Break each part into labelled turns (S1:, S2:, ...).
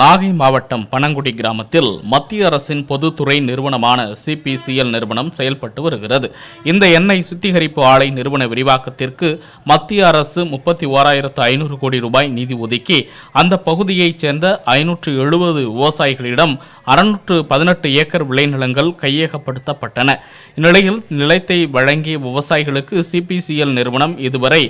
S1: நாகை மாவட்டம் பனங்குடி கிராமத்தில் மத்திய அரசின் பொதுத்துறை நிறுவனமான சிபிசிஎல் நிறுவனம் செயல்பட்டு வருகிறது. இந்த எண்ணெய் சுத்திகரிப்பு ஆலை நிறுவன விரிவாக்கத்திற்கு மத்திய அரசு முப்பத்தி ஓராயிரத்து ஐநூறு கோடி ரூபாய் நிதி ஒதுக்கி அந்த பகுதியைச் சேர்ந்த ஐநூற்று எழுபது விவசாயிகளிடம் அறுநூற்று பதினெட்டு ஏக்கர் விளைநிலங்கள் கையகப்படுத்தப்பட்டன. இந்நிலையில் நிலத்தை வழங்கிய விவசாயிகளுக்கு சிபிசிஎல் நிறுவனம் இதுவரை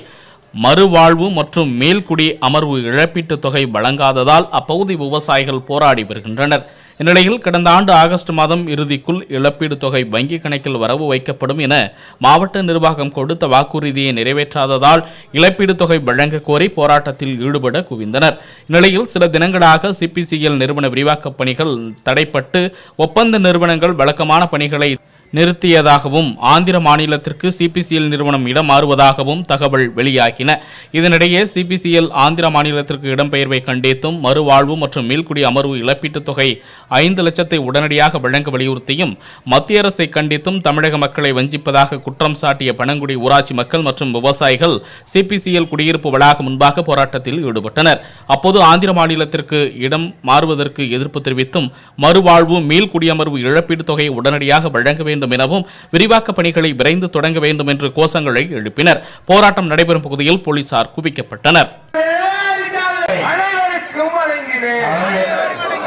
S1: மறுவாழ்வு மற்றும் மேல்குடி அமர்வு இழப்பீட்டுத் தொகை வழங்காததால் அப்பகுதி விவசாயிகள் போராடி வருகின்றனர். இந்நிலையில் கடந்த ஆண்டு ஆகஸ்ட் மாதம் இறுதிக்குள் இழப்பீடு தொகை வங்கிக் கணக்கில் வரவு வைக்கப்படும் என மாவட்ட நிர்வாகம் கொடுத்த வாக்குறுதியை நிறைவேற்றாததால் இழப்பீடு தொகை வழங்க கோரி போராட்டத்தில் ஈடுபட குவிந்தனர். இந்நிலையில் சில தினங்களாக சிபிசிஎல் நிறுவன விரிவாக்கப் பணிகள் தடைப்பட்டு ஒப்பந்த நிறுவனங்கள் வழக்கமான பணிகளை நிறுத்தியதாகவும் ஆந்திர மாநிலத்திற்கு சிபிசிஎல் நிறுவனம் இடம் மாறுவதாகவும் தகவல் வெளியாகின. இதனிடையே சிபிசிஎல் ஆந்திர மாநிலத்திற்கு இடம்பெயர்வை கண்டித்தும் மறுவாழ்வு மற்றும் மீள்குடி அமர்வு இழப்பீட்டுத் தொகை ஐந்து லட்சத்தை உடனடியாக வழங்க வலியுறுத்தியும் மத்திய அரசை கண்டித்தும் தமிழக மக்களை வஞ்சிப்பதாக குற்றம் சாட்டிய பனங்குடி ஊராட்சி மக்கள் மற்றும் விவசாயிகள் சிபிசிஎல் குடியிருப்பு வளாகம் முன்பாக போராட்டத்தில் ஈடுபட்டனர். அப்போது ஆந்திர மாநிலத்திற்கு இடம் மாறுவதற்கு எதிர்ப்பு தெரிவித்தும் மறுவாழ்வு மீள்குடியமர்வு இழப்பீட்டுத் தொகை உடனடியாக வழங்க வேண்டும் எனவும் விரிவாக்க பணிகளை விரைந்து தொடங்க வேண்டும் என்று கோஷங்களை எழுப்பினர். போராட்டம் நடைபெறும் பகுதியில் போலீசார் குவிக்கப்பட்டனர்.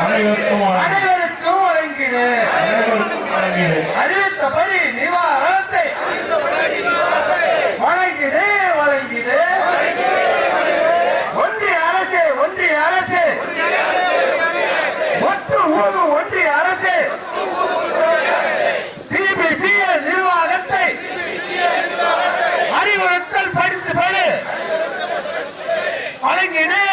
S2: அனைவருக்கும். அறிவித்தபடி ஒருங்கிணை